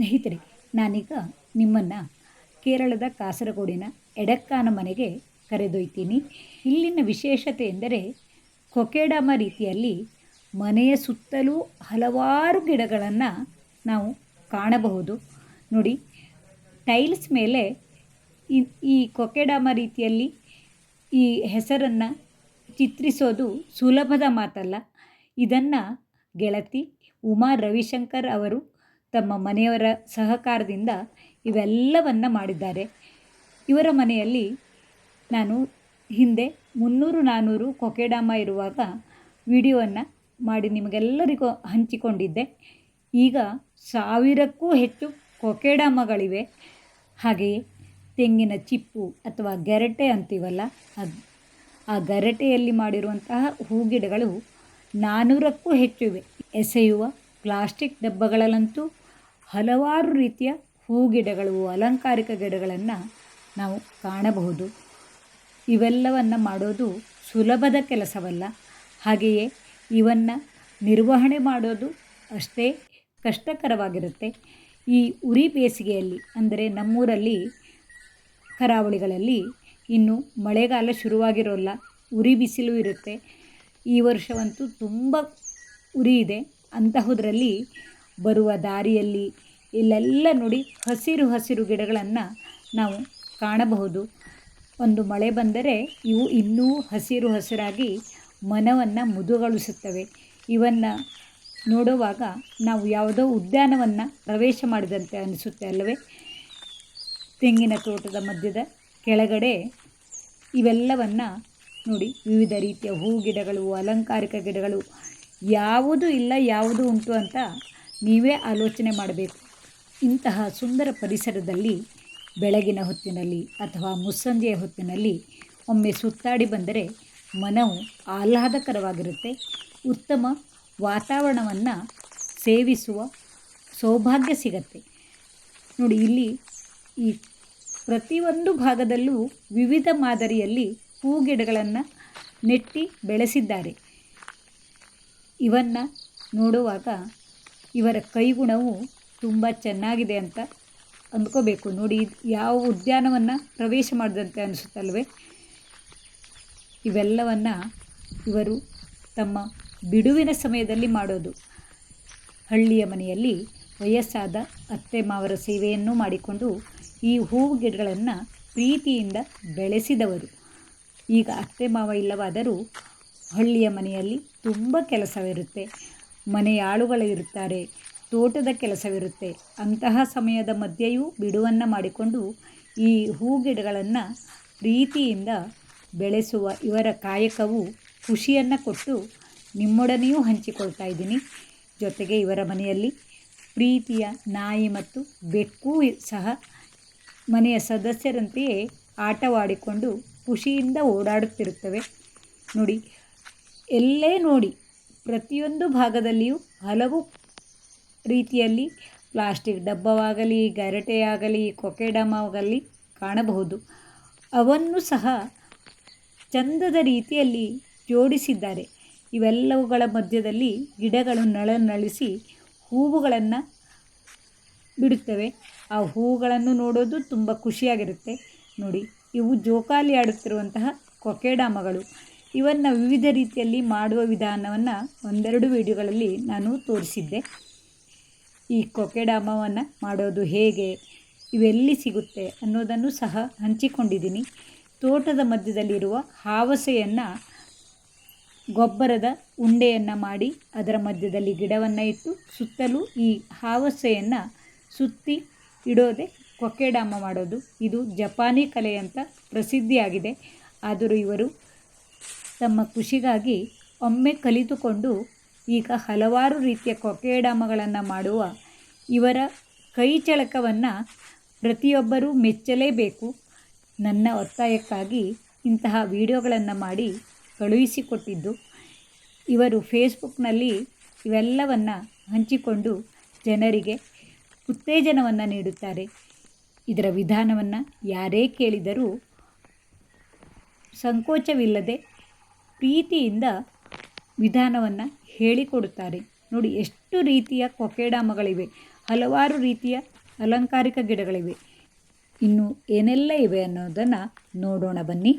ಸ್ನೇಹಿತರೆ, ನಾನೀಗ ನಿಮ್ಮನ್ನು ಕೇರಳದ ಕಾಸರಗೋಡಿನ ಎಡಕ್ಕಾನ ಮನೆಗೆ ಕರೆದೊಯ್ತೀನಿ. ಇಲ್ಲಿನ ವಿಶೇಷತೆ ಎಂದರೆ, ಕೊಕೇಡಾಮ ರೀತಿಯಲ್ಲಿ ಮನೆಯ ಸುತ್ತಲೂ ಹಲವಾರು ಗಿಡಗಳನ್ನು ನಾವು ಕಾಣಬಹುದು. ನೋಡಿ, ಟೈಲ್ಸ್ ಮೇಲೆ ಈ ಕೊಕೆಡಾಮ ರೀತಿಯಲ್ಲಿ ಈ ಹೆಸರನ್ನು ಚಿತ್ರಿಸೋದು ಸುಲಭದ ಮಾತಲ್ಲ. ಇದನ್ನು ಗೆಳತಿ ಉಮಾ ರವಿಶಂಕರ್ ಅವರು ತಮ್ಮ ಮನೆಯವರ ಸಹಕಾರದಿಂದ ಇವೆಲ್ಲವನ್ನು ಮಾಡಿದ್ದಾರೆ. ಇವರ ಮನೆಯಲ್ಲಿ ನಾನು ಹಿಂದೆ ಮುನ್ನೂರು ನಾನ್ನೂರು ಕೊಕೆಡಾಮ ಇರುವಾಗ ವಿಡಿಯೋವನ್ನು ಮಾಡಿ ನಿಮಗೆಲ್ಲರಿಗೂ ಹಂಚಿಕೊಂಡಿದ್ದೆ. ಈಗ ಸಾವಿರಕ್ಕೂ ಹೆಚ್ಚು ಕೊಕೆಡಾಮಗಳಿವೆ. ಹಾಗೆಯೇ ತೆಂಗಿನ ಚಿಪ್ಪು ಅಥವಾ ಗೆರಟೆ ಅಂತೀವಲ್ಲ ಆ ಗರಟೆಯಲ್ಲಿ ಮಾಡಿರುವಂತಹ ಹೂಗಿಡಗಳು ನಾನ್ನೂರಕ್ಕೂ ಹೆಚ್ಚು ಇವೆ. ಎಸೆಯುವ ಪ್ಲಾಸ್ಟಿಕ್ ಡಬ್ಬಗಳಲ್ಲಂತೂ ಹಲವಾರು ರೀತಿಯ ಹೂ ಗಿಡಗಳು ಅಲಂಕಾರಿಕ ಗಿಡಗಳನ್ನು ನಾವು ಕಾಣಬಹುದು. ಇವೆಲ್ಲವನ್ನು ಮಾಡೋದು ಸುಲಭದ ಕೆಲಸವಲ್ಲ. ಹಾಗೆಯೇ ಇವನ್ನು ನಿರ್ವಹಣೆ ಮಾಡೋದು ಅಷ್ಟೇ ಕಷ್ಟಕರವಾಗಿರುತ್ತೆ. ಈ ಉರಿ ಬೇಸಿಗೆಯಲ್ಲಿ, ಅಂದರೆ ನಮ್ಮೂರಲ್ಲಿ, ಕರಾವಳಿಗಳಲ್ಲಿ ಇನ್ನು ಮಳೆಗಾಲ ಶುರುವಾಗಿರೋಲ್ಲ, ಉರಿ ಬಿಸಿಲು ಇರುತ್ತೆ. ಈ ವರ್ಷವಂತೂ ತುಂಬ ಉರಿ ಇದೆ. ಅಂತಹುದರಲ್ಲಿ ಬರುವ ದಾರಿಯಲ್ಲಿ ಇಲ್ಲೆಲ್ಲ ನೋಡಿ ಹಸಿರು ಹಸಿರು ಗಿಡಗಳನ್ನು ನಾವು ಕಾಣಬಹುದು. ಒಂದು ಮಳೆ ಬಂದರೆ ಇವು ಇನ್ನೂ ಹಸಿರು ಹಸಿರಾಗಿ ಮನವನ್ನು ಮುದುಗೊಳಿಸುತ್ತವೆ. ಇವನ್ನು ನೋಡುವಾಗ ನಾವು ಯಾವುದೋ ಉದ್ಯಾನವನ್ನು ಪ್ರವೇಶ ಮಾಡಿದಂತೆ ಅನಿಸುತ್ತೆ ಅಲ್ಲವೇ? ತೆಂಗಿನ ತೋಟದ ಮಧ್ಯದ ಕೆಳಗಡೆ ಇವೆಲ್ಲವನ್ನು ನೋಡಿ ವಿವಿಧ ರೀತಿಯ ಹೂ ಗಿಡಗಳು ಅಲಂಕಾರಿಕ ಗಿಡಗಳು, ಯಾವುದು ಇಲ್ಲ, ಯಾವುದು ಉಂಟು ಅಂತ ನೀವೇ ಆಲೋಚನೆ ಮಾಡಬೇಕು. ಇಂತಹ ಸುಂದರ ಪರಿಸರದಲ್ಲಿ, ಬೆಳಗಿನ ಹೊತ್ತಿನಲ್ಲಿ ಅಥವಾ ಮುಸ್ಸಂಜೆಯ ಹೊತ್ತಿನಲ್ಲಿ ಒಮ್ಮೆ ಸುತ್ತಾಡಿ ಬಂದರೆ ಮನವು ಆಹ್ಲಾದಕರವಾಗಿರುತ್ತೆ. ಉತ್ತಮ ವಾತಾವರಣವನ್ನು ಸೇವಿಸುವ ಸೌಭಾಗ್ಯ ಸಿಗತ್ತೆ. ನೋಡಿ, ಇಲ್ಲಿ ಈ ಪ್ರತಿಯೊಂದು ಭಾಗದಲ್ಲೂ ವಿವಿಧ ಮಾದರಿಯಲ್ಲಿ ಹೂ ಗಿಡಗಳನ್ನು ನೆಟ್ಟಿ ಬೆಳೆಸಿದ್ದಾರೆ. ಇವನ್ನು ನೋಡುವಾಗ ಇವರ ಕೈಗುಣವು ತುಂಬ ಚೆನ್ನಾಗಿದೆ ಅಂತ ಅಂದ್ಕೋಬೇಕು. ನೋಡಿ, ಯಾವ ಉದ್ಯಾನವನ್ನು ಪ್ರವೇಶ ಮಾಡಿದಂತೆ ಅನಿಸುತ್ತಲ್ವೇ? ಇವೆಲ್ಲವನ್ನು ಇವರು ತಮ್ಮ ಬಿಡುವಿನ ಸಮಯದಲ್ಲಿ ಮಾಡೋದು. ಹಳ್ಳಿಯ ಮನೆಯಲ್ಲಿ ವಯಸ್ಸಾದ ಅತ್ತೆ ಮಾವರ ಸೇವೆಯನ್ನು ಮಾಡಿಕೊಂಡು ಈ ಹೂವು ಗಿಡಗಳನ್ನು ಪ್ರೀತಿಯಿಂದ ಬೆಳೆಸಿದವರು. ಈಗ ಅತ್ತೆ ಮಾವ ಇಲ್ಲವಾದರೂ ಹಳ್ಳಿಯ ಮನೆಯಲ್ಲಿ ತುಂಬ ಕೆಲಸವಿರುತ್ತೆ. ಮನೆಯ ಆಳುಗಳು ಇರುತ್ತಾರೆ. ತೋಟದ ಕೆಲಸವಿರುತ್ತೆ. ಅಂತಹ ಸಮಯದ ಮಧ್ಯೆಯೂ ಬಿಡುವನ್ನು ಮಾಡಿಕೊಂಡು ಈ ಹೂ ಗಿಡಗಳನ್ನು ಪ್ರೀತಿಯಿಂದ ಬೆಳೆಸುವ ಇವರ ಕಾಯಕವು ಖುಷಿಯನ್ನು ಕೊಟ್ಟು ನಿಮ್ಮೊಡನೆಯೂ ಹಂಚಿಕೊಳ್ತಾ ಇದ್ದೀನಿ. ಜೊತೆಗೆ ಇವರ ಮನೆಯಲ್ಲಿ ಪ್ರೀತಿಯ ನಾಯಿ ಮತ್ತು ಬೆಕ್ಕೂ ಸಹ ಮನೆಯ ಸದಸ್ಯರಂತೆಯೇ ಆಟವಾಡಿಕೊಂಡು ಖುಷಿಯಿಂದ ಓಡಾಡುತ್ತಿರುತ್ತವೆ. ನೋಡಿ, ಎಲ್ಲೇ ನೋಡಿ ಪ್ರತಿಯೊಂದು ಭಾಗದಲ್ಲಿಯೂ ಹಲವು ರೀತಿಯಲ್ಲಿ ಪ್ಲಾಸ್ಟಿಕ್ ಡಬ್ಬವಾಗಲಿ, ಗರಟೆಯಾಗಲಿ, ಕೊಕೆಡಮಾಗಲಿ ಕಾಣಬಹುದು. ಅವನ್ನು ಸಹ ಚಂದದ ರೀತಿಯಲ್ಲಿ ಜೋಡಿಸಿದ್ದಾರೆ. ಇವೆಲ್ಲವುಗಳ ಮಧ್ಯದಲ್ಲಿ ಗಿಡಗಳು ನಳನಳಿಸಿ ಹೂವುಗಳನ್ನು ಬಿಡುತ್ತವೆ. ಆ ಹೂವುಗಳನ್ನು ನೋಡೋದು ತುಂಬ ಖುಷಿಯಾಗಿರುತ್ತೆ. ನೋಡಿ, ಇವು ಜೋಕಾಲಿ ಆಡುತ್ತಿರುವಂತಹ ಕೊಕೆಡಾಮಗಳು. ಇವನ್ನು ವಿವಿಧ ರೀತಿಯಲ್ಲಿ ಮಾಡುವ ವಿಧಾನವನ್ನು ಒಂದೆರಡು ವಿಡಿಯೋಗಳಲ್ಲಿ ನಾನು ತೋರಿಸಿದ್ದೆ. ಈ ಕೊಕೆಡಾಮವನ್ನು ಮಾಡೋದು ಹೇಗೆ, ಇವೆಲ್ಲಿ ಸಿಗುತ್ತೆ ಅನ್ನೋದನ್ನು ಸಹ ಹಂಚಿಕೊಂಡಿದ್ದೀನಿ. ತೋಟದ ಮಧ್ಯದಲ್ಲಿರುವ ಹಾವಸೆಯನ್ನು, ಗೊಬ್ಬರದ ಉಂಡೆಯನ್ನು ಮಾಡಿ ಅದರ ಮಧ್ಯದಲ್ಲಿ ಗಿಡವನ್ನು ಇಟ್ಟು ಸುತ್ತಲೂ ಈ ಹಾವಸೆಯನ್ನು ಸುತ್ತಿ ಇಡೋದೆ ಕೊಕ್ಕೆಡಾಮ ಮಾಡೋದು. ಇದು ಜಪಾನಿ ಕಲೆ ಅಂತ ಪ್ರಸಿದ್ಧಿಯಾಗಿದೆ. ಆದರೂ ಇವರು ತಮ್ಮ ಖುಷಿಗಾಗಿ ಒಮ್ಮೆ ಕಲಿತುಕೊಂಡು ಈಗ ಹಲವಾರು ರೀತಿಯ ಕೊಕೆಡಾಮಗಳನ್ನು ಮಾಡುವ ಇವರ ಕೈ ಚಳಕವನ್ನು ಪ್ರತಿಯೊಬ್ಬರೂ ಮೆಚ್ಚಲೇಬೇಕು. ನನ್ನ ಒತ್ತಾಯಕ್ಕಾಗಿ ಇಂತಹ ವಿಡಿಯೋಗಳನ್ನು ಮಾಡಿ ಕಳುಹಿಸಿಕೊಟ್ಟಿದ್ದು. ಇವರು ಫೇಸ್ಬುಕ್ನಲ್ಲಿ ಇವೆಲ್ಲವನ್ನು ಹಂಚಿಕೊಂಡು ಜನರಿಗೆ ಉತ್ತೇಜನವನ್ನು ನೀಡುತ್ತಾರೆ. ಇದರ ವಿಧಾನವನ್ನು ಯಾರೇ ಕೇಳಿದರೂ ಸಂಕೋಚವಿಲ್ಲದೆ ಪ್ರೀತಿಯಿಂದ ವಿಧಾನವನ್ನು ಹೇಳಿಕೊಡುತ್ತಾರೆ. ನೋಡಿ, ಎಷ್ಟು ರೀತಿಯ ಕೊಕೆಡಾಮಗಳಿವೆ ಹಲವಾರು ರೀತಿಯ ಅಲಂಕಾರಿಕ ಗಿಡಗಳಿವೆ. ಇನ್ನು ಏನೆಲ್ಲ ಇವೆ ಅನ್ನೋದನ್ನು ನೋಡೋಣ ಬನ್ನಿ.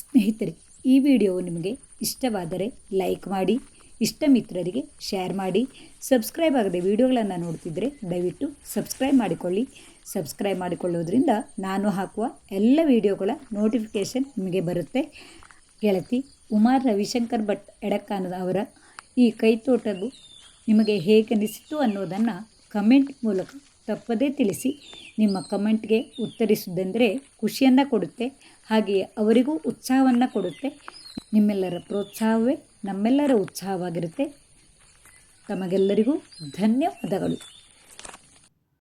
ಸ್ನೇಹಿತರೆ, ಈ ವಿಡಿಯೋ ನಿಮಗೆ ಇಷ್ಟವಾದರೆ ಲೈಕ್ ಮಾಡಿ ಇಷ್ಟ ಮಿತ್ರರಿಗೆ ಶೇರ್ ಮಾಡಿ. ಸಬ್ಸ್ಕ್ರೈಬ್ ಆಗದೆ ವಿಡಿಯೋಗಳನ್ನು ನೋಡ್ತಿದ್ದರೆ ದಯವಿಟ್ಟು ಸಬ್ಸ್ಕ್ರೈಬ್ ಮಾಡಿಕೊಳ್ಳಿ. ಸಬ್ಸ್ಕ್ರೈಬ್ ಮಾಡಿಕೊಳ್ಳೋದ್ರಿಂದ ನಾನು ಹಾಕುವ ಎಲ್ಲ ವಿಡಿಯೋಗಳ ನೋಟಿಫಿಕೇಷನ್ ನಿಮಗೆ ಬರುತ್ತೆ. ಗೆಳತಿ ಉಮಾರ್ ರವಿಶಂಕರ್ ಭಟ್ ಎಡಕ್ಕಾನದ ಅವರ ಈ ಕೈತೋಟವು ನಿಮಗೆ ಹೇಗೆ ಅನಿಸಿತು ಅನ್ನೋದನ್ನು ಕಮೆಂಟ್ ಮೂಲಕ ತಪ್ಪದೇ ತಿಳಿಸಿ ನಿಮ್ಮ ಕಮೆಂಟ್ಗೆ ಉತ್ತರಿಸುವುದೆಂದರೆ ಖುಷಿಯನ್ನು ಕೊಡುತ್ತೆ, ಹಾಗೆಯೇ ಅವರಿಗೂ ಉತ್ಸಾಹವನ್ನು ಕೊಡುತ್ತೆ. ನಿಮ್ಮೆಲ್ಲರ ಪ್ರೋತ್ಸಾಹವೇ ನಮ್ಮೆಲ್ಲರ ಉತ್ಸಾಹವಾಗಿರುತ್ತೆ. ತಮಗೆಲ್ಲರಿಗೂ ಧನ್ಯವಾದಗಳು.